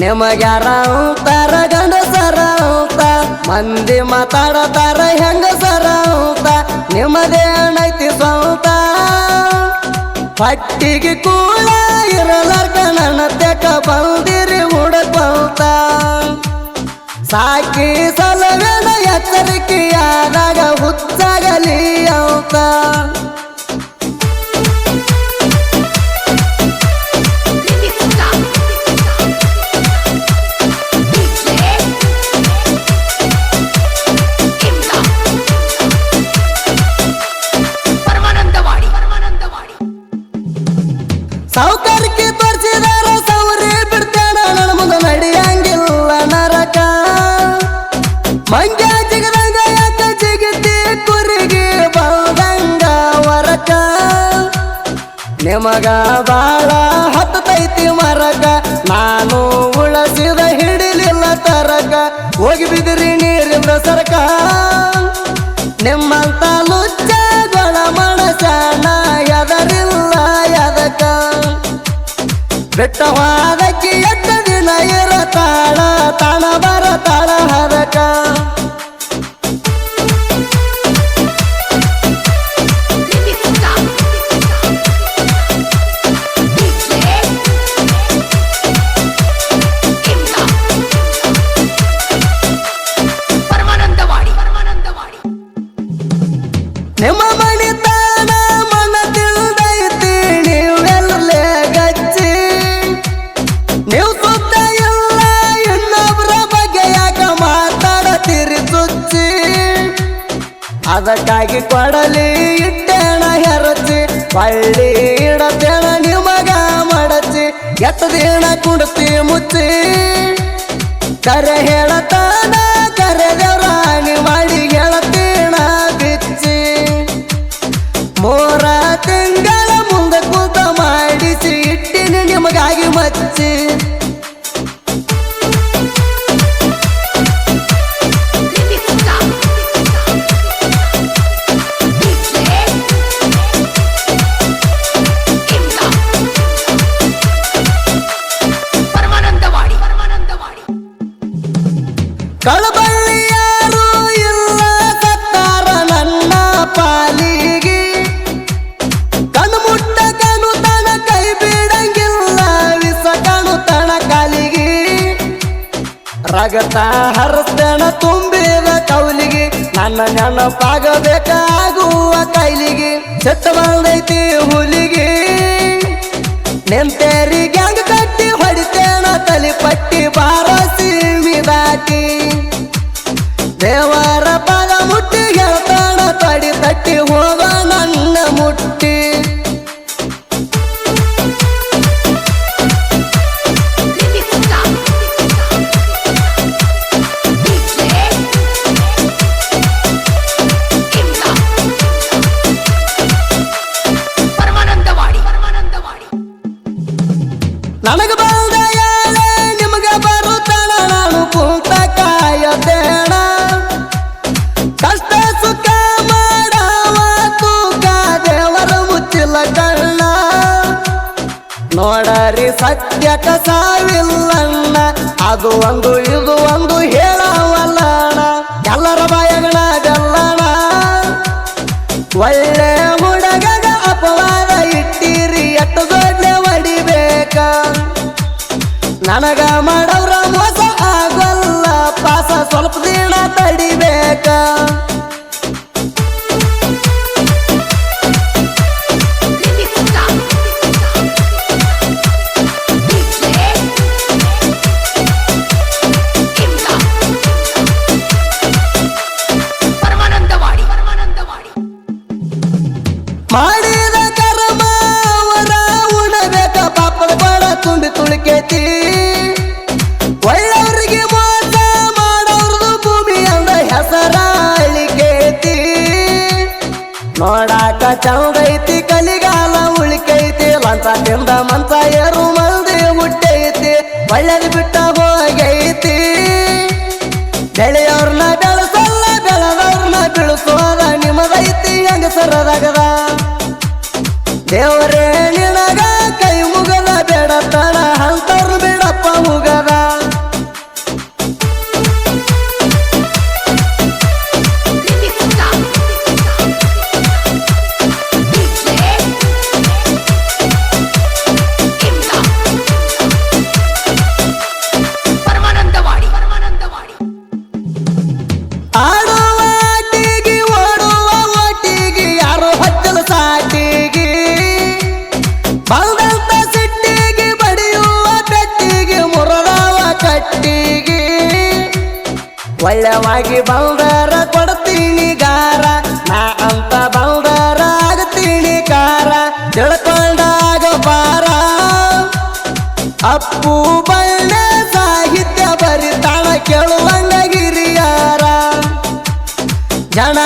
ನಿಮಗ್ಯಾರ ಅಂತಾರ ಗಂಡಸರ ಅಂತ ಮಂದಿ ಮಾತಾಡತಾರ ಹೆಂಗಸರ ಅಂತ ನಿಮ್ಮದೇ ಏನೈತಿ ಸೌತ. ಪಟ್ಟಿಗೆ ಕೂಡ ಇರಲಾರ್ಕ ನನ್ನ ತೆಕ್ಕ ಬಂದಿರಿ ಹುಡುಕೌತ ಸಾಕಿ ಸಲವೇನ ಎಚ್ಚರಿಕೆಯಾದಾಗ ಹುಚ್ಚಾಗಲಿ ಅಂತ ನಿಮಗ ಬಾಳ ಹತ್ತೈತಿ ಮರಗ. ನಾನು ಉಳಸಿದ ಹಿಡಿಲಿಲ್ಲ ತರಗ. ಹೋಗಿ ಬಿದಿರಿ ನೀರಿಂದ ಸರಕ ನಿಮ್ಮಂತ ಲುಚ್ಚಗಳ ಮನಸನ ಎದರಿಲ್ಲ ಯದಕ. ಬೆಟ್ಟವಾದಕ್ಕೆ ಎಟ್ಟ ದಿನ ಇರತಾಳ, ತಾಣ ಬರತಾಳ. ಅದಕ್ಕಾಗಿ ಕೊಡಲಿ ಇಟ್ಟೇಣ ಹೆರಚಿ ಬಳ್ಳಿ ಇಡತೇಣ ನಿಮಗ ಮಡಚಿ, ಎತ್ತದೇಣ ಕುಡ್ತಿ ಮುಚ್ಚಿ. ಕರೆ ಹೇಳತಾನ, ಕರೆ ದೇವ್ರಾಣಿ ಮಾಡಿ ಹೇಳತೀಣ ಬಿಚ್ಚಿ. ಮೂರ ತಿಂಗಳ ಮುಂದೆ ಕೂತ ಮಾಡಿಸಿ, ಇಟ್ಟಿನಿ ನಿಮಗಾಗಿ ಮಚ್ಚಿ. ರಗತ ಹರಸ್ತೆಣ ತುಂಬಿದ ಕೌಲಿಗೆ ನನ್ನ ನೆನಪಾಗಬೇಕಾಗುವ ಕೈಲಿಗೆ ಬಂದೈತಿ ಹುಲಿಗೆ. ನಿಂತೇರಿ ಸತ್ಯಕ ಸಾವಿಲ್ಲಣ್ಣ ಅದು ಒಂದು, ಇದು ಒಂದು ಹೇಳವಲ್ಲಣ್ಣ. ಎಲ್ಲರ ಬಾಯಗಳ ಗಲ್ಲಣ ಒಳ್ಳೆ ಹುಡುಗಗ ಅಪವಾದ ಇಟ್ಟಿರಿ, ಎಟ್ಟು ದೊಡ್ಡ ಹೊಡಿಬೇಕ. ನನಗ ಮಾಡವ್ರ ಮೋಸ ಆಗೋಲ್ಲ, ಪಾಸ ಸ್ವಲ್ಪ ದಿನ ತಡಿಬೇಕ. ತುಳಿಕೇತಿ. ಒಳ್ಳೆಯವರಿಗೆ ಮೋಸ ಮಾಡೋರ್ದು ಭೂಮಿ ಅಂದ ಹೆಸರ ಅಳಿಕೇತಿ ನೋಡಾಕ ಚಂದೈತಿ, ಕಲಿಗಾಲ ಉಳಿಕೈತಿ, ಲಂಚ ತಿಂದ ಮಂಚ ಏರು ಮಂದಿ ಮುಟ್ಟೈತಿ. ಒಳ್ಳೆದು ಬಿಟ್ಟ ಒಳ್ಳೆವಾಗಿ ಬಲ್ದಾರ ಕೊಡ್ತೀನಿ ಗಾರ. ನಾ ಅಂತ ಬಲ್ದಾರ ಆಗ್ತೀನಿ ಕಾರ. ತಿಳ್ಕೊಂಡಾಗ ಬಾರ. ಅಪ್ಪು ಬಳ್ಳ ಸಾಹಿತ್ಯ ಬರಿತಾಳ ಕೇಳುವಂಗ ಗಿರಿಯಾರ ಜನ